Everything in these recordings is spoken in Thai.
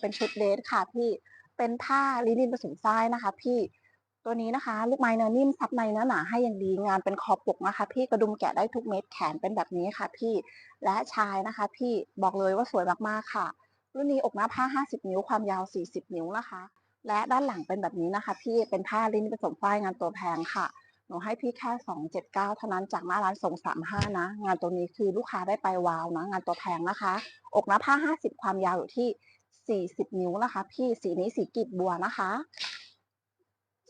เป็นชุดเดทค่ะพี่เป็นผ้าลินินผสมฝ้ายนะคะ พี่ตัวนี้นะคะ ลูกไม้เนื้อนิ่มซับในเนื้อหนาให้อย่างดีงานเป็นคอปกนะคะ พี่กระดุมแกะได้ทุกเม็ดแขนเป็นแบบนี้ค่ะ พี่และชายนะคะ พี่บอกเลยว่าสวยมากๆค่ะ รุ่นนี้อกหน้าผ้า 50 นิ้วความยาว 40 นิ้วนะคะ และด้านหลังเป็นแบบนี้นะคะ พี่เป็นผ้าลินินผสมฝ้ายงานตัวแพงค่ะหนูให้พี่แค่279 เท่านั้นจากหน้าร้านส่ง35 นะ งานตัวนี้คือลูกค้าได้ไปว้าวนะ งานตัวแพงนะคะ อกหน้าผ้า 50 ความยาวอยู่ที่ 40 นิ้วนะคะ พี่สีนี้สีกีบบัวนะคะ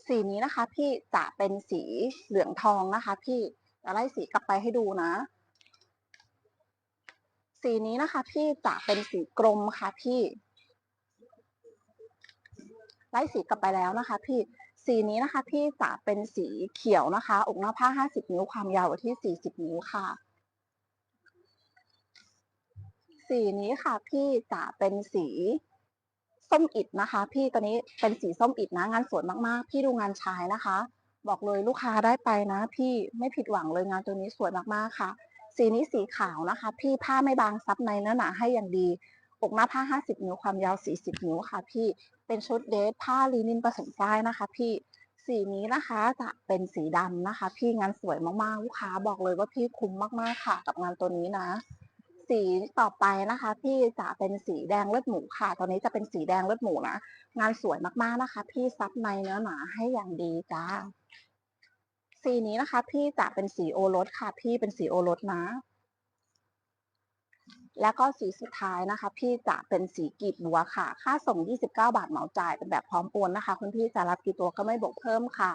สีนี้นะคะ พี่จะเป็นสีเหลืองทองนะคะ พี่จะไล่สีกลับไปให้ดูนะ สีนี้นะคะ พี่จะเป็นสีกรมค่ะ พี่ ไล่สีกลับไปแล้วนะคะ พี่สีนี้นะคะ พี่จะเป็นสีเขียวนะคะ อกหน้าผ้า 50 นิ้วความยาวอยู่ที่ 40 นิ้วค่ะสีนี้ค่ะพี่จะเป็นสี ส้มอิดนะคะ พี่ตัวนี้เป็นสีส้มอิดนะงานสวยมากๆ พี่ดูงานชายนะคะ บอกเลยลูกค้าได้ไปนะ พี่ไม่ผิดหวังเลยงานตัวนี้สวยมากๆค่ะ สีนี้สีขาวนะคะ พี่ผ้าไม่บางซับในเนื้อหนาให้อย่างดีอกหน้าผ้า 50 นิ้วความยาว 40 นิ้วค่ะ พี่เป็นชุดเดทผ้าลีนินผสมฝ้ายนะคะ พี่สีนี้นะคะจะเป็นสีดำนะคะ พี่งานสวยมากๆ ลูกค้าบอกเลยว่าพี่คุ้มมากๆค่ะ กับงานตัวนี้นะ สีต่อไปนะคะพี่จะเป็นสีแดงเลือดหมูค่ะตัวนี้จะเป็นสีแดงเลือดหมูนะ งานสวยมากๆนะคะ พี่ซับในเนื้อหนาให้อย่างดีจ้า สีนี้นะคะ พี่จะเป็นสีโอรสค่ะ พี่เป็นสีโอรสนะ แล้วก็สีสุดท้ายนะคะ พี่จะเป็นสีกีบบัวค่ะ ค่าส่ง 29 บาทเหมาจ่ายเป็นแบบพร้อมโอนนะคะ คุณพี่จะรับกี่ตัวก็ไม่บวกเพิ่มค่ะ